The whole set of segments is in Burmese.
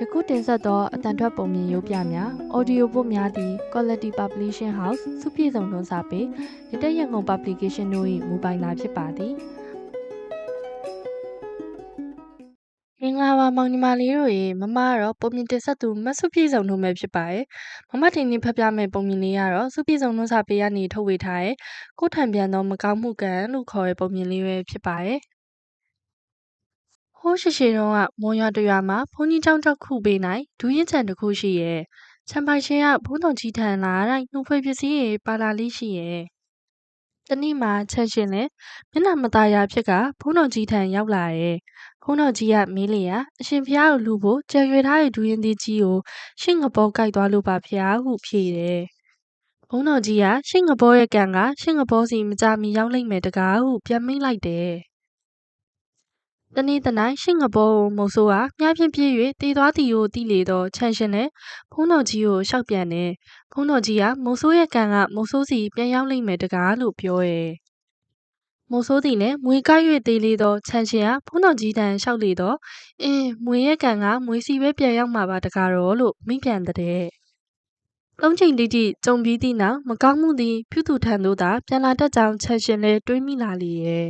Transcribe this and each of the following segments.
ယခုတင်ဆက်သောအတန်ထွက်ပုံမြင်ရုပ်ပြများ audio book များသည် Quality Publishing House စုပြည်စုံတွန်းစာပေရတက်ရန်ကုန် Publication တို့၏မူပိုင်သာဖြစ်ပါသည်မင်္ဂလာပါမောင်ညီမလေးတို့ရေမမကတော့ပုံမြင်တင်ဆက်သူမဆုပြည်စုံတို့ပဲဖြစ်ပါတယ်မမတင်နေဖတ်ပြမယ့်ပုံမြင်လေးကတော့စုပြည်စုံတွန်းစာပေကနေထုတ်ဝေထားတဲ့ကိုယ်ထံပြန်သောမကောင်းမှုကံလို့ခေါ်တဲ့ပုံမြင်လေးပဲဖြစ်ပါတယ်ဟိုး ရှိရှိတုန်းကမွန်ရွာတရွာမှာဘုန်းကြီးကျောင်းတစ်ခုပေးနိုင်ဒူးရင်ခြံတစ်ခုရှိရဲ့ခြံပိုင်ရှင်ကဘုန်းတော်ကြီးထံလာတိုင်းနှုတ်ဖွဲ့ပစ္စည်းတွေပါလာလေးရှိရဲ့တနေ့မှခြံရှင်လည်းမျက်နှာမသားရဖြစ်ကဘုန်းတော်ကြီးထံရောက်လာရဲ့ဘုန်းတော်ကြီးကမေးလျာအရှင်ဖျားကိုလူဖို့ကြံရွယ်ထားတဲ့ဒူးရင်သေးကြီးကိုရှင့်ငဘောကြိုက်သွားလို့ပါဖျားဟုဖြေတယ်ဘုန်းတော်ကြီးကရှင့်ငဘောရဲ့ကံကရှင့်ငဘောစီမကြမီရောက်လိမ့်မယ်တကားဟုပြန်မိတ်လိုက်တယ် တနေ့တနိုင်ရှင့်ငဘောကိုမုတ်ဆိုးကမြားဖြင့်ပြည့်၍တည်သွားသည်ကိုသိလေတော့ခြံရှင်နဲ့ဘုန်းတော်ကြီးကိုရှောက်ပြန်တယ်ဘုန်းတော်ကြီးကမုတ်ဆိုးရဲ့ကံကမုတ်ဆိုးစီပြန်ရောက်လိမ့်မယ်တကားလို့ပြောရဲ့မိုးဆိုးသည်လည်းမွေကိုက်၍သေးလေသောခြံရှင်ကဘုန်းတော်ကြီးတန်လျှောက်လေတော့အင်းမွေရဲ့ကံကမွေစီပဲပြန်ရောက်မှာပါတကားတော့လို့မိန့်ပြန်တဲ့သုံးချိန်တိတိကြုံပြီးသည့်နောက်မကောင်းမှုသည်ပြုသူထံသို့သာပြန်လာတတ်ကြောင်းခြံရှင်လည်းတွေးမိလာလေရဲ့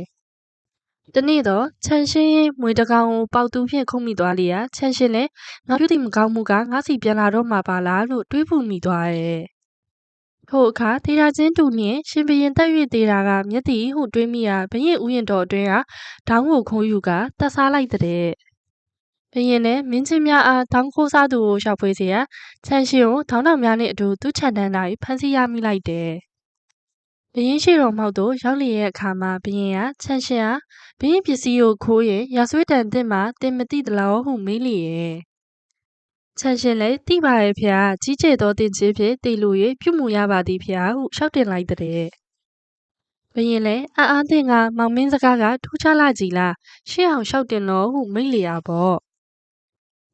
တနေ့တော့ခြံရှင်ရဲ့မွေတကောင်ကိုပေါက်သူဖြင့်ခုံမိသွားလျာခြံရှင်လည်းငါပြုသည်မကောင်းမှုကငါစီပြန်လာတော့မှာပါလားလို့တွေးပူမိသွားရဲ့ထိုအခါထေရာချင်းတူနှင့်ရှင်ဘရင်တက်၍သေးတာကမျက်တီဟုတွေးမိရာဘရင်ဥယျာဉ်တော်အတွင်းကဒေါင်းကိုခုံးယူကတက်စားလိုက်တဲ့ဘရင်လည်းမင်းချင်းများအားဒေါင်းခိုးစားသူကိုရှောက်ဖွေးစေရခြံရှင်ကိုဒေါင်းတော်များနှင့်အတူသူ့ခြံတန်း၌ဖမ်းဆီးရမိလိုက်တယ် ဘရင်ရှိတော်မောက်တို့ရောက်လျက်အခါမှာဘရင်ကခြံရှင်အားဘရင်ပစ္စည်းကိုခိုးရင်ရာဆွေးတန်တင်မှတင်မသိသလားဟုမေးလျက်ခြံရှင်လည်းတိပါရဲ့ဖျားကြီးကျယ်သောတင်ချင်းဖြင့်တေလူ၍ပြုမှုရပါသည်ဖျားဟုရှောက်တင်လိုက်တဲ့ဘရင်လည်းအာအားတင်ကမောင်မင်းစကားကထူးခြားလာကြည်လားရှေ့အောင်ရှောက်တင်တော်ဟုမိတ်လျာပေါ့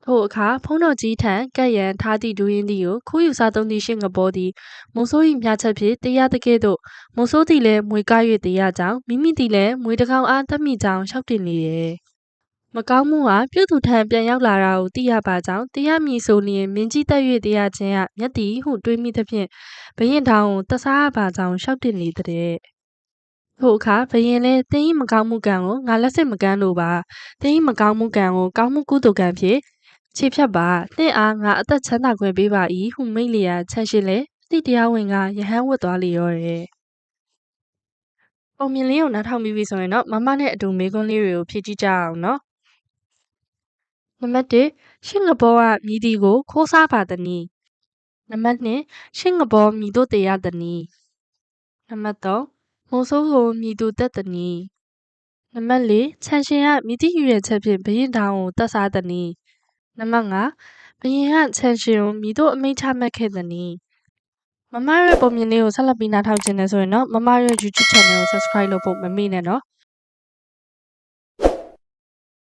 ထိုအခါဖုံးတော်ကြီးထံကက်ရန်ထားသည့်ဒူးရင်သည်ကိုခိုးယူစားသုံးသည့်ရှင်ငဘောသည်မုံဆိုး၏မြချက်ဖြင့်တရားတကဲ့သို့မုံဆိုးသည်လည်းမွေကား၍တရားကြောင့်မိမိသည်လည်းမွေတကောင်အားတတ်မိကြောင်းရှောက်တင်နေရဲ့မကောင်းမှုဟာပြုသူထံပြန်ရောက်လာတာကိုသိရပါကြောင်းတရားမည်ဆိုလျင်မင်းကြီးတက်၍တရားခြင်းကမျက်တီဟုတွေးမိသဖြင့်ဘရင်ထောင်ကိုတစားရပါကြောင်းရှောက်တင်လေတဲ့ထိုအခါဘရင်လည်းတင်းဤမကောင်းမှုကံကိုငါလက်စစ်မကမ်းလို့ပါတင်းဤမကောင်းမှုကံကိုကောင်းမှုကုသိုလ်ကံဖြင့် ခြေဖြတ်ပါတင့်အားငါအသက်ချမ်းသာခွင့်ပေးပါ၏ဟုမိတ်လျာချက်ရှိလေတိတရားဝင်ကယဟန်ဝတ်သွားလေရောတဲ့ပုံမြင်လေးကိုနားထောင်ပြီးပြီဆိုရင်တော့မမနဲ့အတူမေကွန်းလေးတွေကိုဖြည့်ကြည့်ကြအောင်နော်နံပါတ်1ရှင်ငဘောကမြည်ဒီကိုခိုးစားပါသည်နီနံပါတ်2ရှင်ငဘောမြည်တို့တရားသည်နီနံပါတ်3မိုးဆိုးကိုမြည်သူတက်သည်နီနံပါတ်4ခြံရှင်ကမြည်တိယူရဲ့ချက်ဖြင့်ဘရင်တောင်ကိုတတ်စားသည်နီ နံပါတ်5ဘရင်ကခြံရှင်ကိုမြည်တို့အမိန့်ချမှတ်ခဲ့သည်နီမမရဲ့ပုံမြင်လေးကိုဆက်လက်ပြီးနားထောင်ခြင်းနဲ့ဆိုရင်တော့မမရဲ့ YouTube channel ကို subscribe လုပ်ဖို့မမေ့နဲ့နော်